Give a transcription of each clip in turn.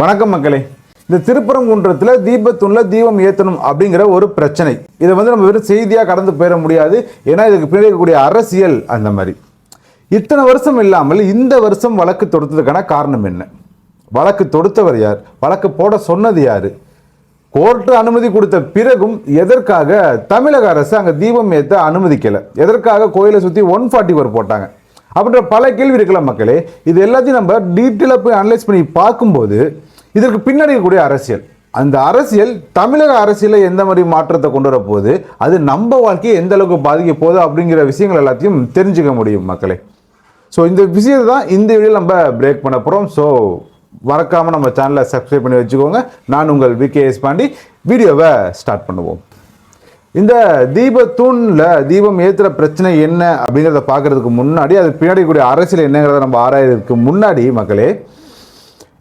வணக்கம் மக்களே. இந்த திருப்பரங்குன்றத்தில் தீபத்துள்ள தீபம் ஏற்றணும் அப்படிங்கிற ஒரு பிரச்சனை. இதை வந்து நம்ம வெறும் செய்தியாக கடந்து போயிட முடியாது. ஏன்னா இதுக்கு பின்னாடி இருக்கக்கூடிய அரசியல் அந்த மாதிரி. இத்தனை வருஷம் இல்லாமல் இந்த வருஷம் வழக்கு தொடுத்ததுக்கான காரணம் என்ன? வழக்கு தொடுத்தவர் யார்? வழக்கு போட சொன்னது யார்? கோர்ட்டு அனுமதி கொடுத்த பிறகும் எதற்காக தமிழக அரசு அங்கே தீபம் ஏற்ற அனுமதிக்கலை? எதற்காக கோயிலை சுற்றி ஒன் ஃபார்ட்டி ஃபோர் போட்டாங்க? அப்படின்ற பல கேள்வி இருக்கலாம் மக்களே. இது எல்லாத்தையும் நம்ம டீட்டெயிலாக போய் அனலைஸ் பண்ணி பார்க்கும்போது இதற்கு பின்னாடி இருக்கக்கூடிய அரசியல். அந்த அரசியல் தமிழக அரசியலை எந்த மாதிரி மாற்றத்தை கொண்டு வர போகுது அது நம்ம வாழ்க்கையை எந்த அளவுக்கு பாதிக்க போகுது அப்படிங்கிற விஷயங்கள் எல்லாத்தையும் தெரிஞ்சுக்க முடியும் மக்களே. ஸோ இந்த விஷயத்தை தான் இந்த வீடியோ நம்ம பிரேக் பண்ண போகிறோம் ஸோ மறக்காமல் நம்ம சேனலை சப்ஸ்கிரைப் பண்ணி வச்சுக்கோங்க. நான் உங்கள் விகேஎஸ் பாண்டி வீடியோவை ஸ்டார்ட் பண்ணுவோம். இந்த தீபத்தூணில் தீபம் ஏற்றுற பிரச்சனை என்ன அப்படிங்கிறத பார்க்கறதுக்கு முன்னாடி அது பின்னாடி கூடிய அரசியல் என்னங்கிறத நம்ம ஆராயறதுக்கு முன்னாடி மக்களே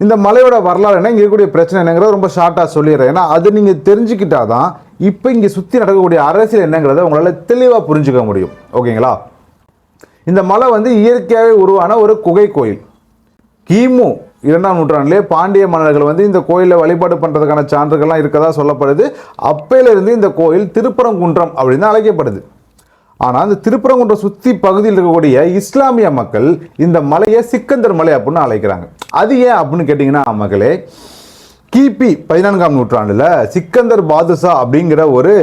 இந்த மலையோட வரலாறு என்ன இங்கே இருக்கக்கூடிய பிரச்சனை என்னங்கிறத ரொம்ப ஷார்ட்டாக சொல்லிடுறேன். ஏன்னா அது நீங்கள் தெரிஞ்சுக்கிட்டா தான் இப்போ இங்கே சுற்றி நடக்கக்கூடிய அரசியல் என்னங்கிறத உங்களால் தெளிவாக புரிஞ்சுக்க முடியும். ஓகேங்களா இந்த மலை வந்து இயற்கையாகவே உருவான ஒரு குகை கோயில். கிமு இரண்டாம் நூற்றாண்டிலே பாண்டிய மன்னர்கள் வந்து இந்த கோயிலில் வழிபாடு பண்ணுறதுக்கான சான்றுகள்லாம் இருக்கதா சொல்லப்படுது. அப்பையிலிருந்து இந்த கோயில் திருப்பரங்குன்றம் அப்படின்னு தான் அழைக்கப்படுது. ஆனால் இந்த திருப்பரங்குன்றம் சுற்றி பகுதியில் இருக்கக்கூடிய இஸ்லாமிய மக்கள் இந்த மலையை சிக்கந்தர் மலை அப்படின்னு அழைக்கிறாங்க. அது ஏன் அப்படின்னு கேட்டிங்கன்னா மக்களே கிபி பதினான்காம் நூற்றாண்டில் சிக்கந்தர் பாதுஷா அப்படிங்கிற ஒரு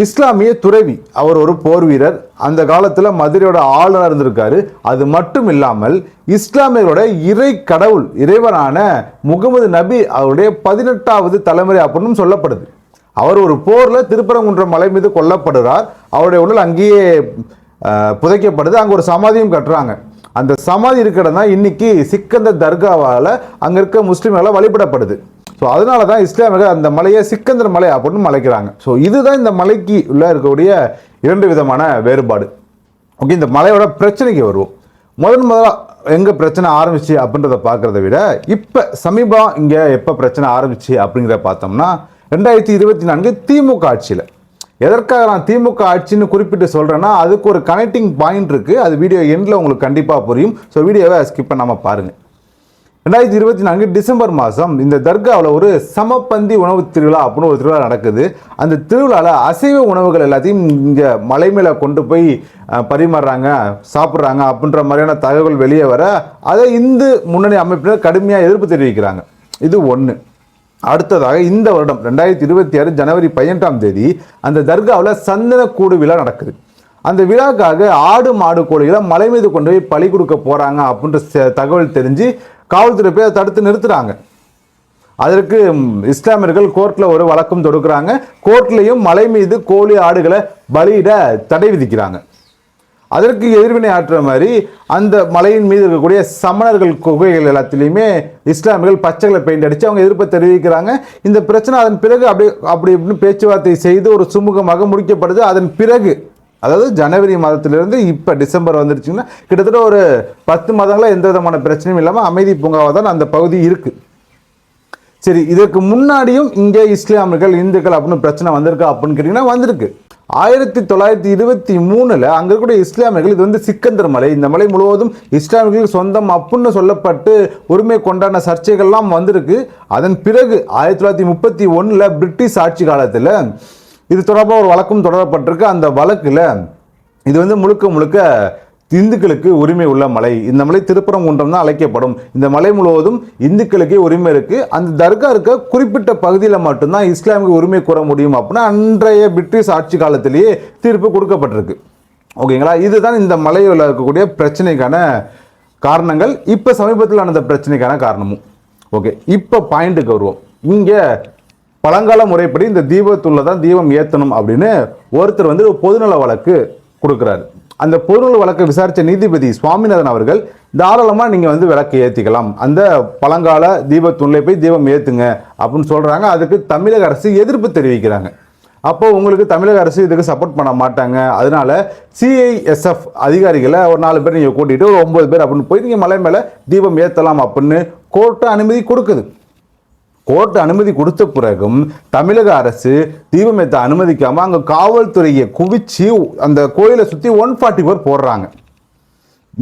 இஸ்லாமிய துறவி அவர் ஒரு போர் வீரர். அந்த காலத்தில் மதுரையோட ஆளுநர் இருந்திருக்காரு. அது மட்டும் இல்லாமல் இஸ்லாமியர்களோட இறை கடவுள் இறைவனான முகமது நபி அவருடைய பதினெட்டாவது தலைமுறை அப்படின்னு சொல்லப்படுது. அவர் ஒரு போரில் திருப்பரங்குன்றம் மலை மீது கொல்லப்படுறார். அவருடைய உடல் அங்கேயே புதைக்கப்படுது. அங்கே ஒரு சமாதியும் கட்டுறாங்க. அந்த சமாதி இருக்கிற தான் இன்னைக்கு சிக்கந்த தர்காவால் அங்கே இருக்க முஸ்லீம்களால் வழிபடப்படுது. ஸோ அதனால தான் இஸ்லாமியர்கள் அந்த மலையை சிக்கந்தர் மலை அப்படின்னு மலைக்கிறாங்க ஸோ இதுதான் இந்த மலைக்கு உள்ள இருக்கக்கூடிய இரண்டு விதமான வேறுபாடு. ஓகே இந்த மலையோட பிரச்சனைக்கு வருவோம். முதன் முதலாக எங்கே பிரச்சனை ஆரம்பிச்சு அப்படின்றத பார்க்குறத விட இப்போ சமீபம் இங்கே எப்போ பிரச்சனை ஆரம்பிச்சு அப்படிங்கிறத பார்த்தோம்னா ரெண்டாயிரத்தி இருபத்தி நான்கு திமுக ஆட்சியில். எதற்காக நான் திமுக ஆட்சின்னு குறிப்பிட்டு சொல்கிறேன்னா அதுக்கு ஒரு கனெக்டிங் பாயிண்ட் இருக்குது அது வீடியோ எண்டில் உங்களுக்கு கண்டிப்பாக புரியும். ஸோ வீடியோவை ஸ்கிப் பண்ணாமல் பாருங்கள் ரெண்டாயிரத்தி இருபத்தி நான்கு டிசம்பர் மாதம் இந்த தர்காவில் ஒரு சமப்பந்தி உணவு திருவிழா அப்படின்னு ஒரு திருவிழா நடக்குது. அந்த திருவிழாவில் அசைவ உணவுகள் எல்லாத்தையும் இங்கே மலை மேலே கொண்டு போய் பரிமாறுறாங்க சாப்பிட்றாங்க அப்படின்ற மாதிரியான தகவல் வெளியே வர அதை இந்து முன்னணி அமைப்பினர் கடுமையாக எதிர்ப்பு தெரிவிக்கிறாங்க. இது ஒன்று அடுத்ததாக இந்த வருடம் ரெண்டாயிரத்தி இருபத்தி ஆறு ஜனவரி பதினெட்டாம் தேதி அந்த தர்காவில் சந்தனக்கூடு விழா நடக்குது. அந்த விழாக்காக ஆடு மாடு கோழிகளை மலை மீது கொண்டு போய் பழி கொடுக்க போகிறாங்க அப்படின்ற ச- தகவல் தெரிஞ்சு காவல்துறை போய் அதை தடுத்து நிறுத்துறாங்க. அதற்கு இஸ்லாமியர்கள் கோர்ட்டில் ஒரு வழக்கம் தொடுக்கிறாங்க. கோர்ட்லேயும் மலை மீது கோழி ஆடுகளை பலியிட தடை விதிக்கிறாங்க. அதற்கு எதிர்வினை ஆற்றுற மாதிரி அந்த மலையின் மீது இருக்கக்கூடிய சமணர்கள் குகைகள் எல்லாத்துலேயுமே இஸ்லாமியர்கள் பச்சைகளை பெயிண்ட் அடித்து அவங்க எதிர்ப்பை தெரிவிக்கிறாங்க. இந்த பிரச்சனை அதன் பிறகு அப்படி அப்படி இப்படின்னு பேச்சுவார்த்தை செய்து ஒரு சுமூகமாக முடிக்கப்படுது. அதன் பிறகு அதாவது ஜனவரி மாதத்திலிருந்து இப்போ டிசம்பர் வந்துருச்சுங்கன்னா கிட்டத்தட்ட ஒரு பத்து மாதங்களாக எந்த விதமான பிரச்சனையும் இல்லாமல் அமைதி பூங்காவாக தான் அந்த பகுதி இருக்குது சரி இதற்கு முன்னாடியும் இங்கே இஸ்லாமியர்கள் இந்துக்கள் அப்படின்னு பிரச்சனை வந்திருக்கா அப்படின்னு கேட்டிங்கன்னா வந்திருக்கு. ஆயிரத்தி தொள்ளாயிரத்தி இருபத்தி மூணில் அங்கே இருக்கக்கூடிய இஸ்லாமியர்கள் இது வந்து சிக்கந்தர் மலை இந்த மலை முழுவதும் இஸ்லாமியர்கள் சொந்தம் அப்புடின்னு சொல்லப்பட்டு உரிமை கொண்டாடின சர்ச்சைகள்லாம் வந்திருக்கு. அதன் பிறகு ஆயிரத்தி தொள்ளாயிரத்தி முப்பத்தி ஒன்றில் பிரிட்டிஷ் ஆட்சி காலத்தில் இது தொடர்பாக ஒரு வழக்கும் தொடரப்பட்டிருக்கு. அந்த வழக்கில் இது வந்து முழுக்க முழுக்க இந்துக்களுக்கு உரிமை உள்ள மலை. இந்த மலை திருப்பரங்குன்றம் தான் அழைக்கப்படும். இந்த மலை முழுவதும் இந்துக்களுக்கே உரிமை இருக்குது அந்த தர்கா இருக்க குறிப்பிட்ட பகுதியில் மட்டும்தான் இஸ்லாமிய உரிமை கூற முடியும் அப்படின்னா அன்றைய பிரிட்டிஷ் ஆட்சி காலத்திலேயே தீர்ப்பு கொடுக்கப்பட்டிருக்கு. ஓகேங்களா? இதுதான் இந்த மலையில் இருக்கக்கூடிய பிரச்சனைக்கான காரணங்கள். இப்போ சமீபத்தில் நடந்த பிரச்சனைக்கான காரணமும். ஓகே. இப்போ பாயிண்ட்டுக்கு வருவோம். இங்கே பழங்கால முறைப்படி இந்த தீபத்துள்ள தான் தீபம் ஏற்றணும் அப்படின்னு ஒருத்தர் வந்து ஒரு பொதுநல வழக்கு கொடுக்குறாரு. அந்த பொதுநல வழக்கை விசாரித்த நீதிபதி சுவாமிநாதன் அவர்கள் தாராளமாக நீங்கள் வந்து விளக்கு ஏற்றிக்கலாம் அந்த பழங்கால தீபத்துள்ளே போய் தீபம் ஏற்றுங்க அப்படின்னு சொல்கிறாங்க அதுக்கு தமிழக அரசு எதிர்ப்பு தெரிவிக்கிறாங்க. அப்போது உங்களுக்கு தமிழக அரசு இதுக்கு சப்போர்ட் பண்ண மாட்டாங்க. அதனால சிஐஎஸ்எஃப் அதிகாரிகளை ஒரு நாலு பேர் நீங்கள் கூட்டிகிட்டு ஒரு ஒம்பது பேர் அப்படின்னு போய் நீங்கள் மலை மேலே தீபம் ஏற்றலாம் அப்படின்னு கோர்ட்டு அனுமதி கொடுக்குது. கோர்ட் அனுமதி கொடுத்த பிறகும் தமிழக அரசு தீபம் அனுமதிக்காமல் அங்கே காவல்துறையை குவிச்சு அந்த கோயிலை சுற்றி ஒன் ஃபார்ட்டி ஃபோர் போடுறாங்க.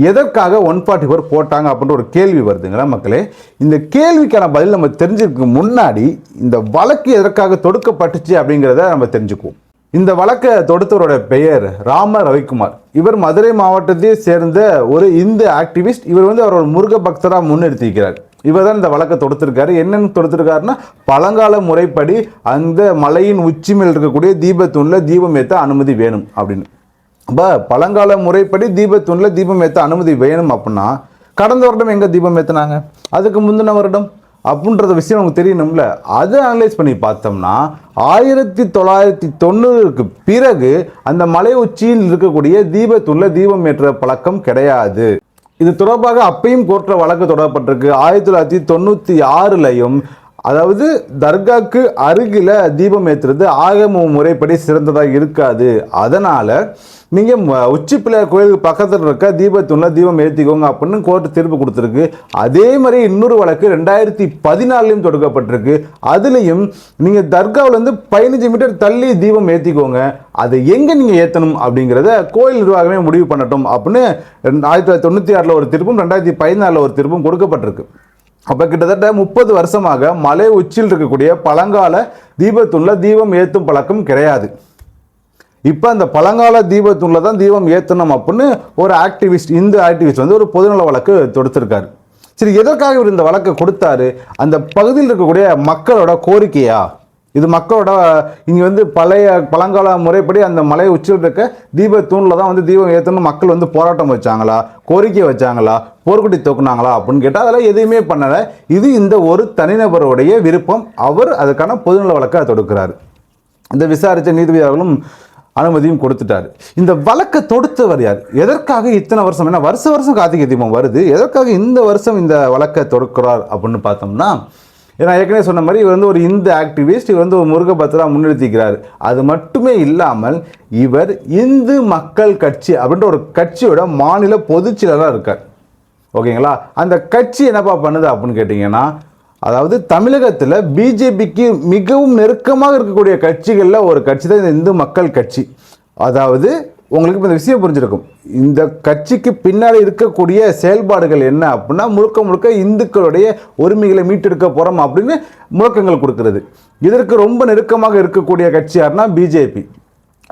எதற்காக ஒன் ஃபார்ட்டி ஃபோர் போட்டாங்க அப்படின்ற ஒரு கேள்வி வருதுங்களா மக்களே? இந்த கேள்விக்கான பதில் நம்ம தெரிஞ்சுக்க முன்னாடி இந்த வழக்கு எதற்காக தொடுக்கப்பட்டுச்சு அப்படிங்கிறத நம்ம தெரிஞ்சுக்குவோம். இந்த வழக்கை தொடுத்தவரோட பெயர் ராம ரவிக்குமார். இவர் மதுரை மாவட்டத்தையே சேர்ந்த ஒரு இந்து ஆக்டிவிஸ்ட். இவர் வந்து அவரோட முருக பக்தராக முன்னிறுத்திக்கிறார் இவர் தான் இந்த வழக்கை தொடுத்திருக்காரு. என்னென்னு தொடுத்திருக்காருன்னா பழங்கால முறைப்படி அந்த மலையின் உச்சி மேல் இருக்கக்கூடிய தீபத்தூணில் தீபம் ஏற்ற அனுமதி வேணும் அப்படின்னு. அப்போ பழங்கால முறைப்படி தீபத்தூணில் தீபம் ஏற்ற அனுமதி வேணும் அப்படின்னா கடந்த வருடம் எங்கே தீபம் ஏற்றினாங்க அதுக்கு முந்தின வருடம். அப்படின்றத விஷயம் நமக்கு தெரியணும்ல. அதை அனலைஸ் பண்ணி பார்த்தோம்னா ஆயிரத்தி தொள்ளாயிரத்தி தொண்ணூறுக்கு பிறகு அந்த மலை உச்சியில் இருக்கக்கூடிய தீபத்துள்ள தீபம் ஏற்ற பழக்கம் கிடையாது. இது தொடர்பாக அப்பையும் கோர்ட்டில் வழக்கு தொடரப்பட்டிருக்கு. ஆயிரத்தி தொள்ளாயிரத்தி தொண்ணூற்றி ஆறுலையும் அதாவது தர்காக்கு அருகில் தீபம் ஏற்றுறது ஆகம முறைப்படி சிறந்ததாக இருக்காது. அதனால் நீங்கள் உச்சி பிள்ளையார் கோயிலுக்கு பக்கத்தில் இருக்க தீபத்தூணில் தீபம் ஏற்றிக்கோங்க அப்படின்னு கோர்ட்டு தீர்ப்பு கொடுத்துருக்கு. அதே மாதிரி இன்னொரு வழக்கு ரெண்டாயிரத்தி பதினாலையும் தொடுக்கப்பட்டிருக்கு. அதுலேயும் நீங்கள் தர்காவிலேருந்து பதினஞ்சு மீட்டர் தள்ளி தீபம் ஏற்றிக்கோங்க அதை எங்கே நீங்கள் ஏற்றணும் அப்படிங்கிறத கோயில் நிர்வாகமே முடிவு பண்ணட்டும் அப்படின்னு ஆயிரத்தி தொள்ளாயிரத்தி தொண்ணூற்றி ஆறில் ஒரு தீர்ப்பும் ரெண்டாயிரத்தி பதினாலில் ஒரு தீர்ப்பும் கொடுக்கப்பட்டிருக்கு. அப்போ கிட்டத்தட்ட முப்பது வருஷமாக மலை உச்சியில் இருக்கக்கூடிய பழங்கால தீபத்துள்ள தீபம் ஏற்றும் பழக்கம் கிடையாது. இப்போ அந்த பழங்கால தீபத்துள்ள தான் தீபம் ஏற்றணும் அப்படின்னு ஒரு ஆக்டிவிஸ்ட் இந்து ஆக்டிவிஸ்ட் வந்து ஒரு பொதுநல வழக்கு தொடுத்திருக்காரு. சரி எதற்காக இவர் இந்த வழக்கை கொடுத்தாரு? அந்த பகுதியில் இருக்கக்கூடிய மக்களோட கோரிக்கையா? இது மக்களோட இங்கே வந்து பழைய பழங்கால முறைப்படி அந்த மலை உச்சியில் இருக்க தீபத்தூணில் தான் வந்து தீபம் ஏற்றணும் மக்கள் வந்து போராட்டம் வச்சாங்களா? கோரிக்கை வச்சாங்களா? போர்க்குட்டி தூக்குனாங்களா? அப்படின்னு கேட்டால் அதெல்லாம் எதுவுமே பண்ணலை. இது இந்த ஒரு தனிநபருடைய விருப்பம். அவர் அதுக்கான பொதுநல வழக்கை தொடுக்கிறார். இந்த விசாரித்த நீதிபதி அவர்களும் அனுமதியும் கொடுத்துட்டாரு. இந்த வழக்கை தொடுத்தவர் யார்? எதற்காக இத்தனை வருஷம்? ஏன்னா வருஷ வருஷம் கார்த்திகை தீபம் வருது. எதற்காக இந்த வருஷம் இந்த வழக்கை தொடுக்கிறார் அப்படின்னு பார்த்தோம்னா ஏன்னா ஏற்கனவே சொன்ன மாதிரி இவர் வந்து ஒரு இந்து ஆக்டிவிஸ்ட் இவர் வந்து ஒரு முருகபத்ரா முன்னிறுத்திக்கிறார் அது மட்டுமே இல்லாமல் இவர் இந்து மக்கள் கட்சி அப்படின்ற ஒரு கட்சியோட மாநில பொதுச்செயலராக இருக்கார். ஓகேங்களா? அந்த கட்சி என்னப்பா பண்ணுது அப்படின்னு கேட்டிங்கன்னா அதாவது தமிழகத்தில் பிஜேபிக்கு மிகவும் நெருக்கமாக இருக்கக்கூடிய கட்சிகளில் ஒரு கட்சி தான் இந்த இந்து மக்கள் கட்சி. அதாவது உங்களுக்கு இப்போ இந்த விஷயம் புரிஞ்சிருக்கும். இந்த கட்சிக்கு பின்னால் இருக்கக்கூடிய செயல்பாடுகள் என்ன அப்படின்னா முழுக்க முழுக்க இந்துக்களுடைய உரிமைகளை மீட்டெடுக்க போகிறோம் அப்படின்னு முழக்கங்கள் கொடுக்கறது. இதற்கு ரொம்ப நெருக்கமாக இருக்கக்கூடிய கட்சி யாருன்னா பிஜேபி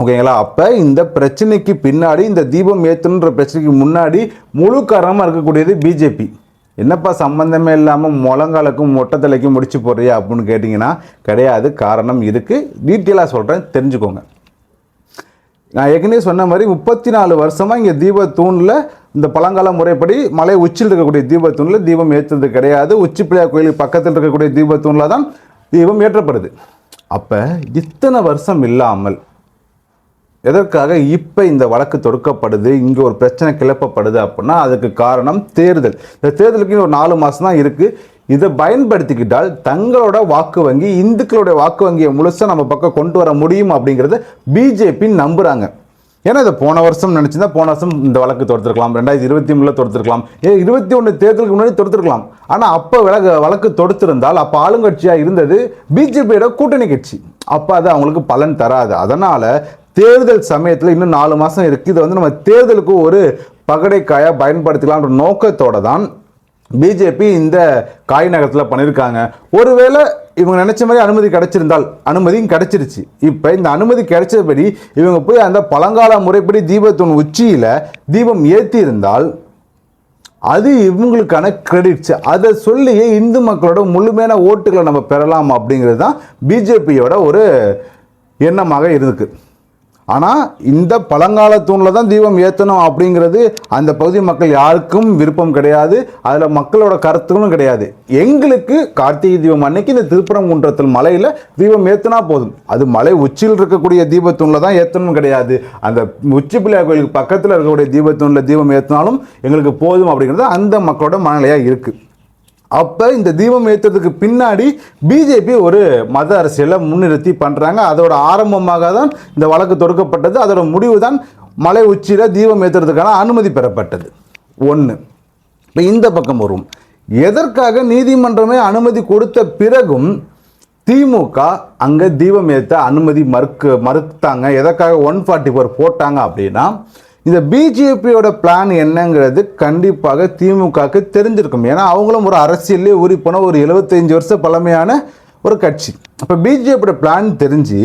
ஓகேங்களா? அப்போ இந்த பிரச்சனைக்கு பின்னாடி இந்த தீபம் ஏற்றுன்ற பிரச்சனைக்கு முன்னாடி முழு காரணமாக இருக்கக்கூடியது பிஜேபி என்னப்பா சம்மந்தமே இல்லாமல் முழங்காலுக்கும் மொட்டத்தலைக்கும் முடிச்சு போடுறியா அப்படின்னு கேட்டிங்கன்னா கிடையாது. காரணம் இருக்குது டீட்டெயிலாக சொல்கிறேன் தெரிஞ்சுக்கோங்க. நான் ஏற்கனவே சொன்ன மாதிரி முப்பத்தி நாலு வருஷமாக இங்கே தீபத்தூணில் இந்த பழங்கால முறைப்படி மலை உச்சியில் இருக்கக்கூடிய தீபத்தூணில் தீபம் ஏற்றுறது கிடையாது. உச்சி பிள்ளையார் கோயிலுக்கு பக்கத்தில் இருக்கக்கூடிய தீபத்தூணில் தான் தீபம் ஏற்றப்படுது. அப்போ இத்தனை வருஷம் இல்லாமல் எதற்காக இப்போ இந்த வழக்கு தொடுக்கப்படுது? இங்கே ஒரு பிரச்சனை கிளப்பப்படுது அப்படின்னா அதுக்கு காரணம் தேர்தல். இந்த தேர்தலுக்கு ஒரு நாலு மாதம் தான் இருக்குது இதை பயன்படுத்திக்கிட்டால் தங்களோட வாக்கு வங்கி இந்துக்களுடைய வாக்கு வங்கியை முழுசாக நம்ம பக்கம் கொண்டு வர முடியும் அப்படிங்கிறத பிஜேபி நம்புகிறாங்க ஏன்னா இதை போன வருஷம் நினச்சிருந்தா போன வருஷம் இந்த வழக்கு தொடுத்துருக்கலாம் ரெண்டாயிரத்தி இருபத்தி மூணில் தொடுத்துருக்கலாம் ஏ இருபத்தி ஒன்று தேர்தலுக்கு முன்னாடி தொடுத்துருக்கலாம். ஆனால் அப்போ விலக வழக்கு தொடுத்திருந்தால் அப்போ ஆளுங்கட்சியாக இருந்தது பிஜேபியோட கூட்டணி கட்சி. அப்போ அது அவங்களுக்கு பலன் தராது. அதனால் தேர்தல் சமயத்தில் இன்னும் நாலு மாதம் இருக்குது இதை வந்து நம்ம தேர்தலுக்கு ஒரு பகடைக்காயாக பயன்படுத்திக்கலாம்ன்ற நோக்கத்தோடு தான் பிஜேபி இந்த காய் நகரத்தில் பண்ணியிருக்காங்க ஒருவேளை இவங்க நினச்ச மாதிரி அனுமதி கிடைச்சிருந்தால் அனுமதியும் கிடைச்சிருச்சு. இப்போ இந்த அனுமதி கிடைச்சபடி இவங்க போய் அந்த பழங்கால முறைப்படி தீபத்தின் உச்சியில் தீபம் ஏற்றி இருந்தால் அது இவங்களுக்கான கிரெடிட்ஸ் அதை சொல்லியே இந்து மக்களோட முழுமையான ஓட்டுகளை நம்ம பெறலாம் அப்படிங்கிறது தான் பிஜேபியோட ஒரு எண்ணமாக இருக்குது ஆனால் இந்த பழங்கால தூணில் தான் தீபம் ஏற்றணும் அப்படிங்கிறது அந்த பகுதி மக்கள் யாருக்கும் விருப்பம் கிடையாது. அதில் மக்களோட கருத்துகளும் கிடையாது. எங்களுக்கு கார்த்திகை தீபம் அன்னைக்கு இந்த திருப்பரங்குன்றத்தில் மலையில் தீபம் ஏற்றினா போதும். அது மலை உச்சியில் இருக்கக்கூடிய தீபத்தூணில் தான் ஏற்றணும் கிடையாது. அந்த உச்சி பிள்ளையார் கோயிலுக்கு பக்கத்தில் இருக்கக்கூடிய தீபத்தூணில் தீபம் ஏற்றினாலும் எங்களுக்கு போதும் அப்படிங்கிறது அந்த மக்களோட மனநிலையாக இருக்குது அப்போ இந்த தீபம் ஏற்றுறதுக்கு பின்னாடி பிஜேபி ஒரு மத அரசியலை முன்னிறுத்தி பண்ணுறாங்க அதோட ஆரம்பமாக தான் இந்த வழக்கு தொடுக்கப்பட்டது. அதோட முடிவு தான் மலை உச்சியில் தீபம் ஏற்றுறதுக்கான அனுமதி பெறப்பட்டது. ஒன்று இப்போ இந்த பக்கம் வரும். எதற்காக நீதிமன்றமே அனுமதி கொடுத்த பிறகும் திமுக அங்கே தீபம் ஏற்ற அனுமதி மறுக்க மறுத்தாங்க. எதற்காக ஒன் ஃபார்ட்டி ஃபோர் போட்டாங்க அப்படின்னா இந்த பிஜேபியோட பிளான் என்னங்கிறது கண்டிப்பாக திமுகவுக்கு தெரிஞ்சிருக்கும். ஏன்னா அவங்களும் ஒரு அரசியல்லே ஊறி போன ஒரு 75 வருஷ பழமையான ஒரு கட்சி. அப்போ பிஜேபியோட பிளான் தெரிஞ்சு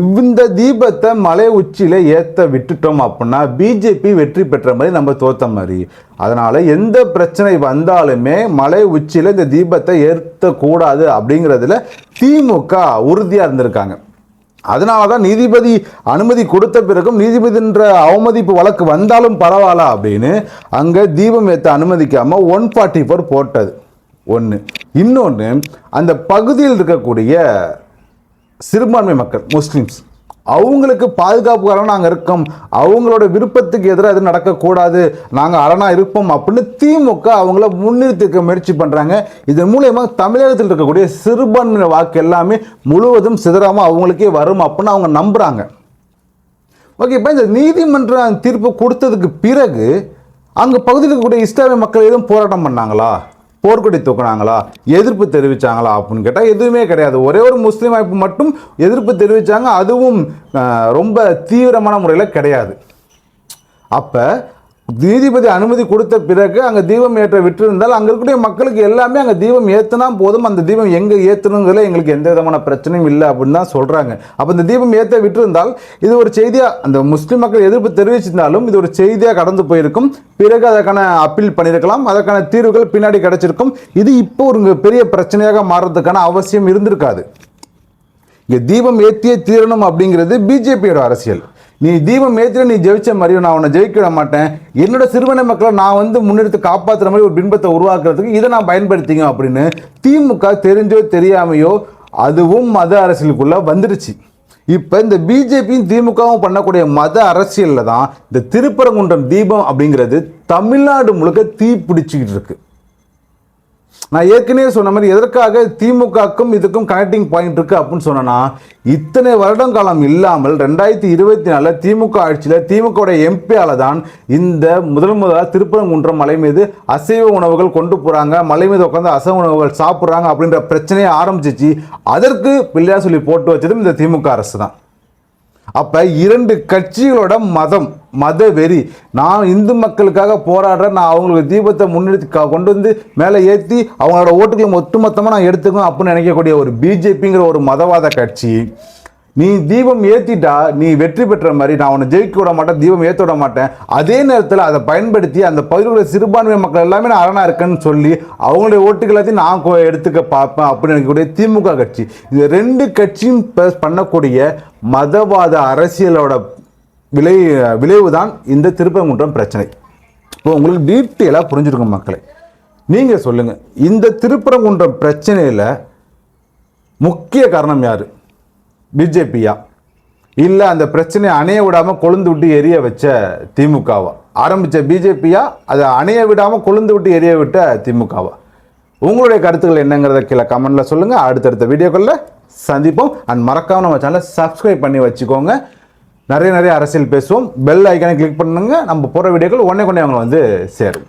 இந்த தீபத்தை மலை உச்சியில் ஏற்ற விட்டுட்டோம் அப்படின்னா பிஜேபி வெற்றி பெற்ற மாதிரி நம்ம தோத்த மாதிரி. அதனால் எந்த பிரச்சனை வந்தாலுமே மலை உச்சியில் இந்த தீபத்தை ஏற்றக்கூடாது அப்படிங்கிறதுல திமுக உறுதியாக இருந்திருக்காங்க. அதனால தான் நீதிபதி அனுமதி கொடுத்த பிறகும் நீதிபதின்ற அவமதிப்பு வழக்கு வந்தாலும் பரவாயில்ல அப்படின்னு அங்கே தீபம் ஏற்ற அனுமதிக்காமல் ஒன் ஃபார்ட்டி ஃபோர் போட்டது. ஒன்று இன்னொன்று அந்த பகுதியில் இருக்கக்கூடிய சிறுபான்மை மக்கள் முஸ்லீம்ஸ். அவங்களுக்கு பாதுகாப்புக்காரன் நாங்கள் இருக்கோம். அவங்களோட விருப்பத்துக்கு எதிராக எதுவும் நடக்கக்கூடாது. நாங்கள் அரணாக இருப்போம் அப்படின்னு திமுக அவங்கள முன்னிறுத்திக்க முயற்சி பண்ணுறாங்க இதன் மூலயமா தமிழகத்தில் இருக்கக்கூடிய சிறுபான்மையின வாக்கு எல்லாமே முழுவதும் சிதறாமல் அவங்களுக்கே வரும் அப்படின்னு அவங்க நம்புகிறாங்க ஓகே இப்போ இந்த நீதிமன்றம் தீர்ப்பு கொடுத்ததுக்கு பிறகு அங்கே பகுதியில் இருக்கக்கூடிய இஸ்லாமிய மக்கள் எதுவும் போராட்டம் பண்ணாங்களா? போர்க்கொடி தூக்குனாங்களா? எதிர்ப்பு தெரிவித்தாங்களா அப்படின்னு கேட்டால் எதுவுமே கிடையாது. ஒரே ஒரு முஸ்லீம் அமைப்பு மட்டும் எதிர்ப்பு தெரிவித்தாங்க அதுவும் ரொம்ப தீவிரமான முறையில் கிடையாது. அப்போ நீதிபதி அனுமதி கொடுத்த பிறகு அங்கே தீபம் ஏற்ற விட்டிருந்தால் அங்கே இருக்கக்கூடிய மக்களுக்கு எல்லாமே அங்கே தீபம் ஏற்றினா போதும். அந்த தீபம் எங்கே ஏற்றணுங்கிறதுல எங்களுக்கு எந்த விதமான பிரச்சனையும் இல்லை அப்படின்னு தான் சொல்கிறாங்க அப்போ இந்த தீபம் ஏற்ற விட்டிருந்தால் இது ஒரு செய்தியாக அந்த முஸ்லீம் மக்கள் எதிர்ப்பு தெரிவிச்சிருந்தாலும் இது ஒரு செய்தியாக கடந்து போயிருக்கும். பிறகு அதற்கான அப்பீல் பண்ணியிருக்கலாம். அதற்கான தீர்வுகள் பின்னாடி கிடச்சிருக்கும். இது இப்போ ஒரு பெரிய பிரச்சனையாக மாறுறதுக்கான அவசியம் இருந்திருக்காது. இங்கே தீபம் ஏற்றியே தீரணும் அப்படிங்கிறது பிஜேபியோட அரசியல். நீ தீபம் ஏற்றின நீ ஜெயிச்ச மாதிரியும் நான் உன்னை ஜெயிக்க விட மாட்டேன். என்னோட சிறுவனை மக்களை நான் வந்து முன்னெடுத்து காப்பாற்றுற மாதிரி ஒரு பின்பத்தை உருவாக்குறதுக்கு இதை நான் பயன்படுத்திங்க அப்படின்னு திமுக தெரிஞ்சோ தெரியாமையோ அதுவும் மத அரசியலுக்குள்ளே வந்துடுச்சு. இப்போ இந்த பிஜேபியும் திமுகவும் பண்ணக்கூடிய மத அரசியலில் தான் இந்த திருப்பரங்குன்றம் தீபம் அப்படிங்கிறது தமிழ்நாடு முழுக்க தீ பிடிச்சிக்கிட்டு இருக்குது நான் ஏற்கனவே சொன்ன மாதிரி எதற்காக திமுகக்கும் இதுக்கும் கனெக்டிங் பாயிண்ட் இருக்குது அப்படின்னு சொன்னேன்னா இத்தனை வருடம் காலம் இல்லாமல் ரெண்டாயிரத்தி இருபத்தி நாலில் திமுக ஆட்சியில் திமுகவுடைய எம்பியால தான் இந்த முதல் முதலாக திருப்பரங்குன்றம் மலை மீது அசைவ உணவுகள் கொண்டு போகிறாங்க மலை மீது உட்காந்து அசைவ உணவுகள் சாப்பிட்றாங்க அப்படின்ற பிரச்சனையை ஆரம்பிச்சிச்சு. அதற்கு பிள்ளையார் சொல்லி போட்டு வச்சதும் இந்த திமுக அரசு தான் அப்போ இரண்டு கட்சிகளோட மதம் மத வெறி நான் இந்து மக்களுக்காக போராடுறேன் நான் அவங்களுக்கு தீபத்தை முன்னெடுத்து கொண்டு வந்து மேலே ஏற்றி அவங்களோட ஓட்டுகளை ஒட்டுமொத்தமாக நான் எடுத்துக்கணும் அப்படின்னு நினைக்கக்கூடிய ஒரு பிஜேபிங்கிற ஒரு மதவாத கட்சி. நீ தீபம் ஏற்றிட்டா நீ வெற்றி பெற்ற மாதிரி நான் உன்னை ஜெயிக்க விட மாட்டேன் தீபம் ஏற்ற விட மாட்டேன். அதே நேரத்தில் அதை பயன்படுத்தி அந்த பகுதியில் உள்ள சிறுபான்மை மக்கள் எல்லாமே நான் அரணா இருக்கேன்னு சொல்லி அவங்களுடைய ஓட்டுகள் எல்லாத்தையும் நான் எடுத்துக்க பார்ப்பேன் அப்படின்னு நினைக்கக்கூடிய திமுக கட்சி. இந்த ரெண்டு கட்சியும் பண்ணக்கூடிய மதவாத அரசியலோட விளை விளைவு தான் இந்த திருப்பரங்குன்றம் பிரச்சனை. இப்போ உங்களுக்கு டீட்டெயிலாக புரிஞ்சிருக்கும் மக்களை. நீங்கள் சொல்லுங்கள் இந்த திருப்பரங்குன்றம் பிரச்சனையில் முக்கிய காரணம் யார்? பிஜேபியா? இல்லை அந்த பிரச்சனையை அணைய விடாமல் கொழுந்து விட்டு எரிய வச்ச திமுகவா? ஆரம்பித்த பிஜேபியா? அதை அணைய விடாமல் கொழுந்து விட்டு எரிய விட்ட திமுகவா? உங்களுடைய கருத்துக்கள் என்னங்கிறத கீழே கமெண்ட்டில் சொல்லுங்கள் அடுத்தடுத்த வீடியோக்களில் சந்திப்போம். அண்ட் மறக்காமல் நம்ம சேனலை சப்ஸ்கிரைப் பண்ணி வச்சுக்கோங்க. நிறைய நிறைய அரசியல் பேசுவோம். பெல் ஐக்கானை கிளிக் பண்ணுங்க. நம்ம போகிற வீடியோக்கள் உடனே கொண்டே அவங்களை வந்து சேரும்.